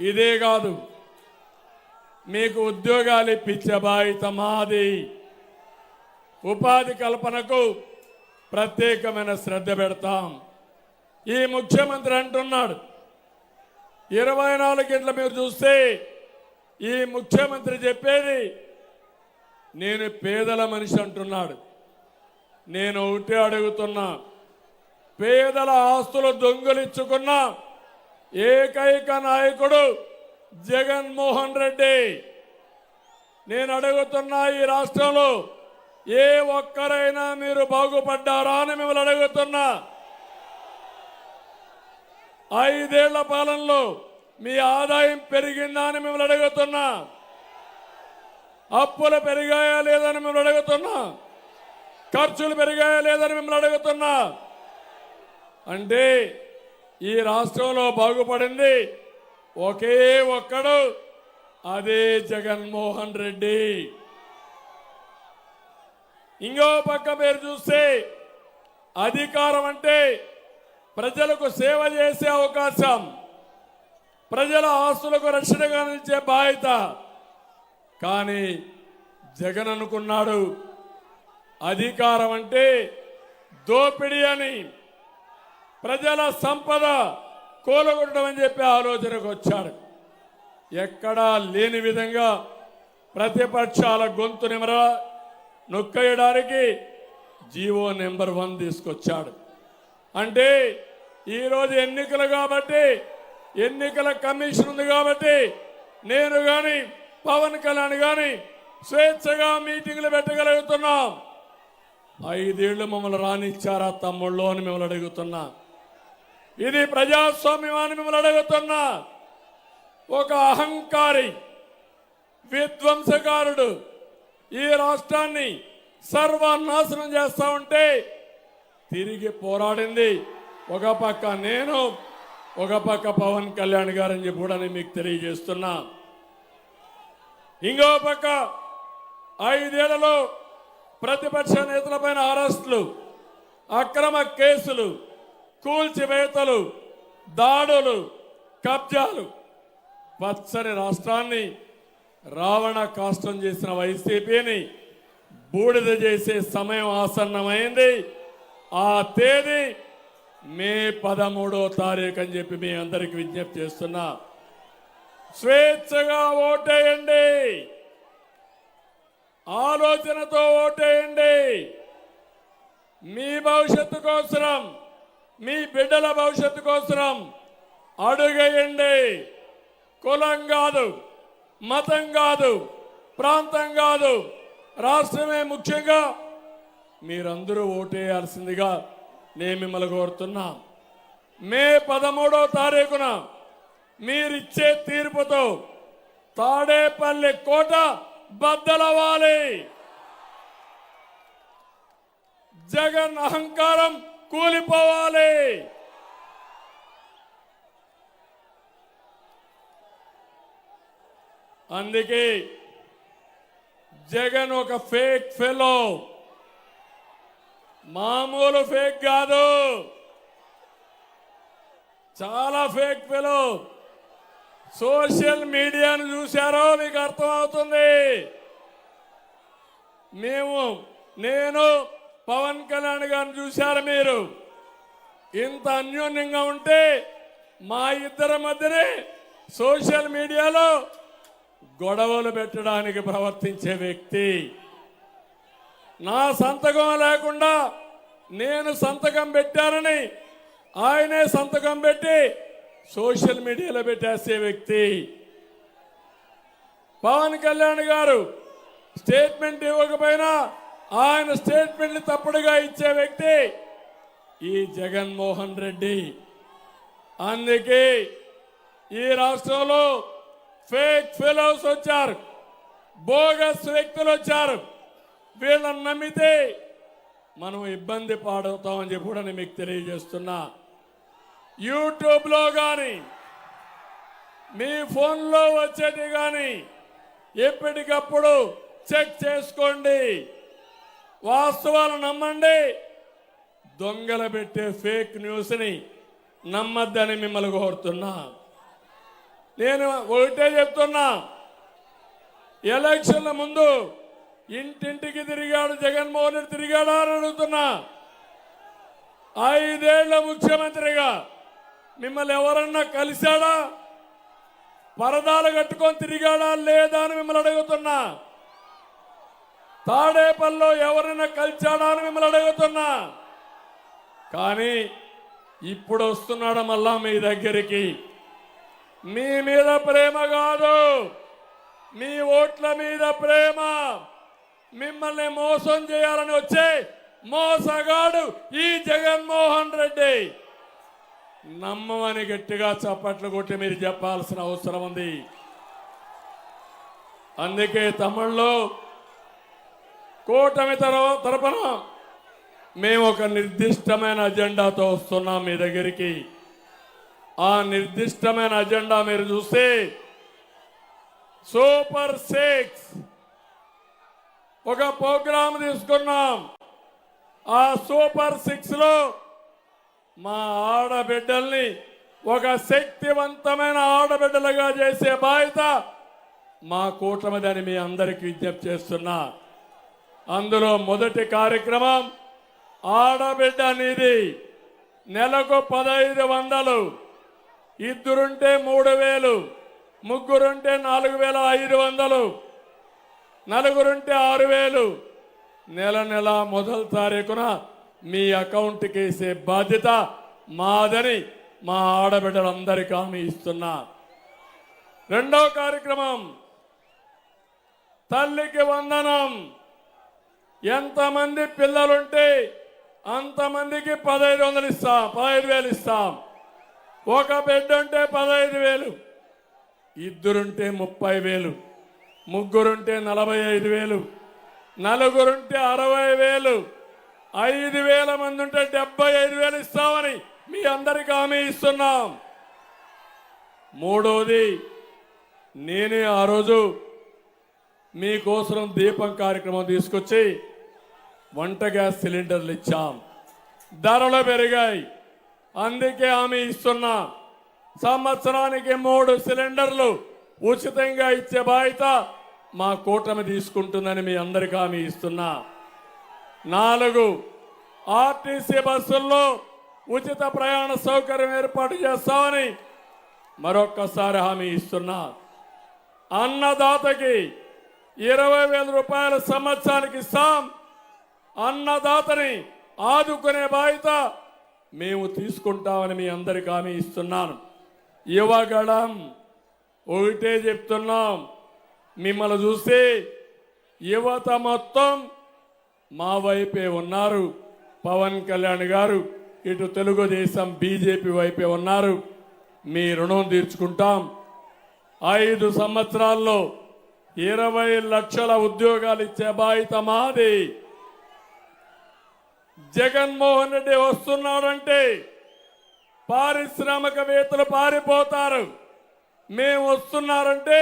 ఇదే కాదు. మీకు ఉద్యోగాలు ఇప్పించే బాధ్యత మాది. ఉపాధి కల్పనకు ప్రత్యేకమైన శ్రద్ధ పెడతాం. ఈ ముఖ్యమంత్రి అంటున్నాడు ఇరవై నాలుగు గంటల మీరు చూస్తే ఈ ముఖ్యమంత్రి చెప్పేది నేను పేదల మనిషి అంటున్నాడు. నేను ఒకటే అడుగుతున్నా పేదల ఆస్తులు దొంగలిచ్చుకున్నా ఏకైక నాయకుడు జగన్మోహన్ రెడ్డి. నేను అడుగుతున్నా ఈ రాష్ట్రంలో ఏ ఒక్కరైనా మీరు బాగుపడ్డారా అని మిమ్మల్ని అడుగుతున్నా. ఐదేళ్ళ పాలనలో మీ ఆదాయం పెరిగిందా అని మిమ్మల్ని అడుగుతున్నా. అప్పులు పెరిగాయా లేదని మిమ్మల్ని అడుగుతున్నా. ఖర్చులు పెరిగాయా లేదని మిమ్మల్ని అడుగుతున్నా. అంటే ఈ రాష్ట్రంలో బాగుపడింది. ఒకే ఒక్కడు అదే జగన్మోహన్ రెడ్డి. ఇంకో పక్క మీరు చూస్తే అధికారం అంటే ప్రజలకు సేవ చేసే అవకాశం ప్రజల ఆస్తులకు రక్షణగా నిలిచే బాధ్యత. కానీ జగన్ అనుకున్నాడు అధికారం అంటే దోపిడీ అని. ప్రజల సంపద కూలగొట్టడం అని చెప్పి ఆలోచనకు వచ్చాడు. ఎక్కడా లేని విధంగా ప్రతిపక్షాల గొంతు నిమర నొక్కేయడానికి జీవో నెంబర్ వన్ తీసుకొచ్చాడు. అంటే ఈరోజు ఎన్నికలు కాబట్టి ఎన్నికల కమిషన్ ఉంది కాబట్టి నేను కానీ పవన్ కళ్యాణ్ కానీ స్వేచ్ఛగా మీటింగ్లు పెట్టగలుగుతున్నాం. ఐదేళ్ళు మమ్మల్ని రానిచ్చారా తమ్ముళ్ళు అని మిమ్మల్ని అడుగుతున్నాం. ఇది ప్రజాస్వామ్యం అని మిమ్మల్ని అడుగుతున్నా. ఒక అహంకారి విధ్వంసకారుడు ఈ రాష్ట్రాన్ని సర్వనాశనం చేస్తా ఉంటే తిరిగి పోరాడింది. ఒక పక్క నేను ఒక పక్క పవన్ కళ్యాణ్ గారని చెప్పి కూడా నేను మీకు తెలియజేస్తున్నా. ఇంకో పక్క ఐదేళ్ళలో ప్రతిపక్ష నేతలపైన అరెస్టులు అక్రమ కేసులు కూల్చివేతలు దాడులు కబ్జాలు. పచ్చని రాష్ట్రాన్ని రావణ కాష్టం చేసిన వైసీపీని బూడిద చేసే సమయం ఆసన్నమైంది. ఆ తేదీ మే పదమూడో తారీఖు అని చెప్పి మీ అందరికి విజ్ఞప్తి చేస్తున్నా. స్వేచ్ఛగా ఓటేయండి. ఆలోచనతో ఓటేయండి. మీ భవిష్యత్తు కోసరం మీ బిడ్డల భవిష్యత్తు కోసం అడుగయండి. కులం కాదు మతం కాదు ప్రాంతం కాదు రాష్ట్రమే ముఖ్యంగా మీరందరూ ఓటేయాల్సిందిగా నేను మిమ్మల్ని కోరుతున్నా. మే పదమూడో తారీఖున మీరిచ్చే తీర్పుతో తాడేపల్లి కోట బద్దలవ్వాలి. జగన్ అహంకారం కూలిపోవాలి. అందుకే జగన్ ఒక ఫేక్ ఫెలో. మామూలు ఫేక్ కాదు. చాలా ఫేక్ ఫెలో. సోషల్ మీడియాను చూశారో మీకు అర్థమవుతుంది. మేము నేను పవన్ కళ్యాణ్ గారిని చూశారు మీరు? ఇంత అన్యోన్యంగా ఉంటే మా ఇద్దరి మధ్యనే సోషల్ మీడియాలో గొడవలు పెట్టడానికి ప్రవర్తించే వ్యక్తి. నా సంతకం లేకుండా నేను సంతకం పెట్టానని ఆయనే సంతకం పెట్టి సోషల్ మీడియాలో పెట్టేసే వ్యక్తి. పవన్ కళ్యాణ్ గారు స్టేట్మెంట్ ఇవ్వకపోయినా ఆయన స్టేట్మెంట్ తప్పుడుగా ఇచ్చే వ్యక్తి ఈ జగన్మోహన్ రెడ్డి. అందుకే ఈ రాష్ట్రంలో ఫేక్ ఫెలోస్ వచ్చారు. బోగస్ వ్యక్తులు వచ్చారు. వీళ్ళని నమ్మితే మనం ఇబ్బంది పాడవుతామని చెప్పి కూడా నేను మీకు తెలియజేస్తున్నా. యూట్యూబ్లో కానీ మీ ఫోన్లో వచ్చేటి కానీ ఎప్పటికప్పుడు చెక్ చేసుకోండి. వాస్తవాలు నమ్మండి. దొంగలు పెట్టే ఫేక్ న్యూస్ని నమ్మద్దని మిమ్మల్ని కోరుతున్నా. నేను ఒకటే చెప్తున్నా. ఎలక్షన్ల ముందు ఇంటింటికి తిరిగాడు జగన్మోహన్ రెడ్డి తిరిగాడా అని అడుగుతున్నా. ఐదేళ్ళ ముఖ్యమంత్రిగా మిమ్మల్ని ఎవరన్నా కలిశాడా? పరదాలు కట్టుకొని తిరిగాడా లేదా అని మిమ్మల్ని అడుగుతున్నా. తాడేపల్లో ఎవరైనా కలిచాడా అని మిమ్మల్ని అడుగుతున్నా. కానీ ఇప్పుడు వస్తున్నాడు మళ్ళా మీ దగ్గరికి? మీ మీద ప్రేమ కాదు. మీ ఓట్ల మీద ప్రేమ. మిమ్మల్ని మోసం చేయాలని వచ్చే మోసగాడు ఈ జగన్మోహన్ రెడ్డి. నమ్మమని గట్టిగా చప్పట్లు కొట్టి మీరు చెప్పాల్సిన అవసరం ఉంది. అందుకే తమిళ్ళో కూటమి తర- తరపున మేము ఒక నిర్దిష్టమైన అజెండాతో వస్తున్నాం మీ దగ్గరికి. ఆ నిర్దిష్టమైన అజెండా మీరు చూస్తే సూపర్ సిక్స్. ఒక ప్రోగ్రాం తీసుకున్నాం. ఆ సూపర్ సిక్స్లో మా ఆడబిడ్డల్ని ఒక శక్తివంతమైన ఆడబిడ్డలుగా చేసే బాధ్యత మా కూటమిదని మీ అందరికీ విజ్ఞప్తి చేస్తున్నా. అందులో మొదటి కార్యక్రమం ఆడబిడ్డ నిధి. నెలకు పదహైదు వందలు. ఇద్దరుంటే మూడు వేలు. ముగ్గురుంటే నాలుగు వేల ఐదు వందలు. నలుగురుంటే ఆరు వేలు. నెల నెల మొదటి తారీఖున మీ అకౌంట్కి వేసే బాధ్యత మాదని మా ఆడబిడ్డలందరికీ హామీ ఇస్తున్నా. రెండో కార్యక్రమం తల్లికి వందనం. ఎంతమంది పిల్లలుంటే అంతమందికి పదహైదు వందలు ఇస్తాం పదహైదు వేలు ఇస్తాం. ఒక బిడ్డ ఉంటే పదహైదు వేలు ఇద్దరుంటే ముప్పై వేలు ముగ్గురుంటే నలభై ఐదు వేలు నలుగురుంటే అరవై వేలు ఐదు వేల మంది ఉంటే డెబ్బై ఐదు వేలు ఇస్తామని మీ అందరికి హామీ ఇస్తున్నాం. మూడవది నేనే ఆ రోజు మీకోసం దీపం కార్యక్రమం తీసుకొచ్చి వంట గ్యాస్ సిలిండర్లు ఇచ్చాం. ధరలు పెరిగాయి. అందుకే హామీ ఇస్తున్నా. సంవత్సరానికి మూడు సిలిండర్లు ఉచితంగా ఇచ్చే బాధ్యత మా కూటమి తీసుకుంటుందని మీ అందరికీ హామీ ఇస్తున్నా. నాలుగు ఆర్టీసీ బస్సుల్లో ఉచిత ప్రయాణ సౌకర్యం ఏర్పాటు చేస్తామని మరొక్కసారి హామీ ఇస్తున్నా. అన్నదాతకి ఇరవై వేల రూపాయల సంవత్సరానికి ఇస్తాం. అన్నదాతని ఆదుకునే బాధ్యత మేము తీసుకుంటామని మీ అందరికి హామీ ఇస్తున్నాను. యువగళం ఒకటే చెప్తున్నాం. మిమ్మల్ని చూస్తే యువత మొత్తం మా వైపే ఉన్నారు. పవన్ కళ్యాణ్ గారు ఇటు తెలుగుదేశం బీజేపీ వైపే ఉన్నారు. మీ రుణం తీర్చుకుంటాం. ఐదు సంవత్సరాల్లో ఇరవై లక్షల ఉద్యోగాలు ఇచ్చే బాధ్యత మాది. జగన్మోహన్ రెడ్డి వస్తున్నాడంటే పారిశ్రామికవేత్తలు పారిపోతారు. మేము వస్తున్నారంటే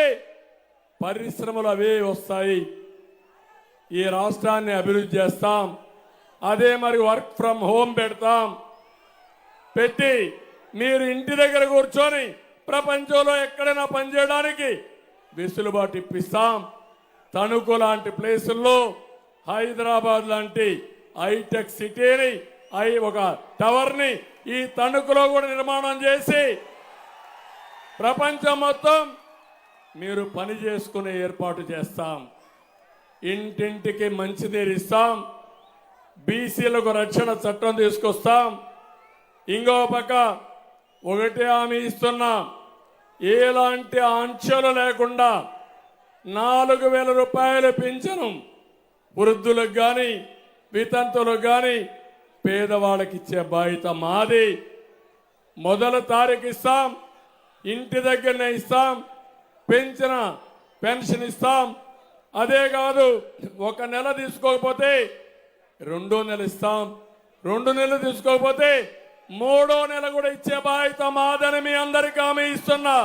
పరిశ్రమలు అవే వస్తాయి. ఈ రాష్ట్రాన్ని అభివృద్ధి చేస్తాం. అదే మరి వర్క్ ఫ్రమ్ హోమ్ పెడతాం. పెట్టి మీరు ఇంటి దగ్గర కూర్చొని ప్రపంచంలో ఎక్కడైనా పనిచేయడానికి వెసులుబాటు ఇప్పిస్తాం. తణుకు లాంటి ప్లేసుల్లో హైదరాబాద్ లాంటి హైటెక్ సిటీని అయి ఒక టవర్ని ఈ తణుకులో కూడా నిర్మాణం చేసి ప్రపంచం మొత్తం మీరు పని చేసుకునే ఏర్పాటు చేస్తాం. ఇంటింటికి మంచినీరు ఇస్తాం. బీసీలకు రక్షణ చట్టం తీసుకొస్తాం. ఇంకో పక్క ఒకటే హామీ ఇస్తున్నాం. ఎలాంటి ఆంక్షలు లేకుండా నాలుగు వేల రూపాయలు పింఛను వృద్ధులకు కానీ వితంతులు కానీ పేదవాళ్ళకి ఇచ్చే బాధ్యత మాది. మొదల తారీఖు ఇస్తాం ఇంటి దగ్గరనే ఇస్తాం పెంచిన పెన్షన్ ఇస్తాం. అదే కాదు ఒక నెల తీసుకోకపోతే రెండో నెల ఇస్తాం. రెండు నెలలు తీసుకోకపోతే మూడో నెల కూడా ఇచ్చే బాధ్యత మాదని మీ అందరికీ ఆమె ఇస్తున్నా.